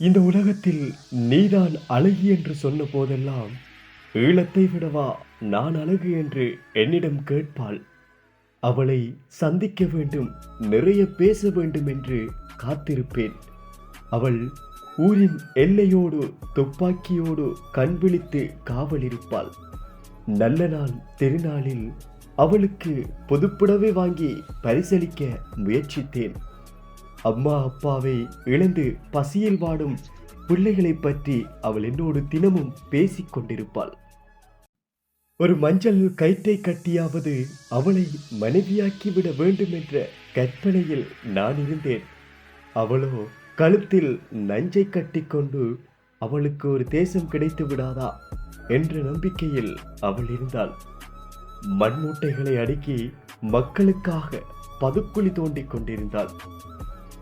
இந்த உலகத்தில் நீதான் அழகி என்று சொன்ன போதெல்லாம் ஈழத்தை விடவா நான் அழகு என்று என்னிடம் கேட்பாள். அவளை சந்திக்க வேண்டும் நிறைய பேச வேண்டும் என்று காத்திருப்பேன். அவள் ஊரின் எல்லையோடு துப்பாக்கியோடு கண் விழித்து காவலிருப்பாள் நல்ல நாள் திருநாளில் அவளுக்கு புதுப்புடவை வாங்கி பரிசளிக்க முயற்சித்தேன். அம்மா அப்பாவை இழந்து பசியில் வாடும் பிள்ளைகளைப் பற்றி அவள் என்னோடு தினமும் பேசிக் கொண்டிருப்பாள். ஒரு மஞ்சள் கயிற்றை கட்டியாவது அவளை மனைவியாக்கிவிட வேண்டும் என்ற கற்பனையில் நான் இருந்தேன். அவளோ கழுத்தில் நஞ்சை கட்டிக்கொண்டு அவளுக்கு ஒரு தேசம் கிடைத்து விடாதா என்ற நம்பிக்கையில் அவள் இருந்தாள். மண் மூட்டைகளை அடுக்கி மக்களுக்காக பதுக்குழி தோண்டிக் கொண்டிருந்தாள்.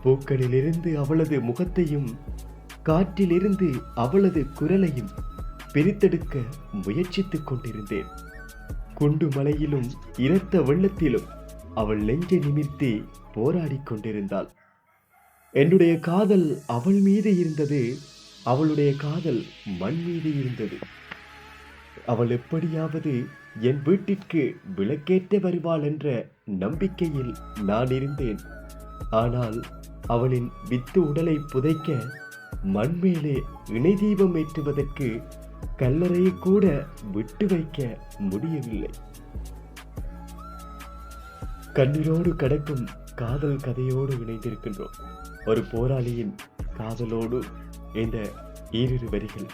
பூக்களிலிருந்து அவளது முகத்தையும் காற்றிலிருந்து அவளது குரலையும் பிரித்தெடுக்க முயற்சித்துக் கொண்டிருந்தேன். குண்டு மலையிலும் இரத்த வெள்ளத்திலும் அவள் நெஞ்சை நிமிர்த்தி போராடிக் கொண்டிருந்தாள். என்னுடைய காதல் அவள் மீது இருந்தது அவளுடைய காதல் மண் மீது இருந்தது. அவள் எப்படியாவது என் வீட்டிற்கு விளக்கேற்ற வருவாள் என்ற நம்பிக்கையில் நான் இருந்தேன். ஆனால் அவளின் வித்து உடலை புதைக்க மண்மேலே இணை தீபம் ஏற்றுவதற்கு கல்லறையை கூட விட்டு வைக்க முடியவில்லை. கண்ணீரோடு கடக்கும் காதல் கதையோடு இணைந்திருக்கின்றோம். ஒரு போராளியின் காதலோடு இந்த ஈரிரு வரிகள்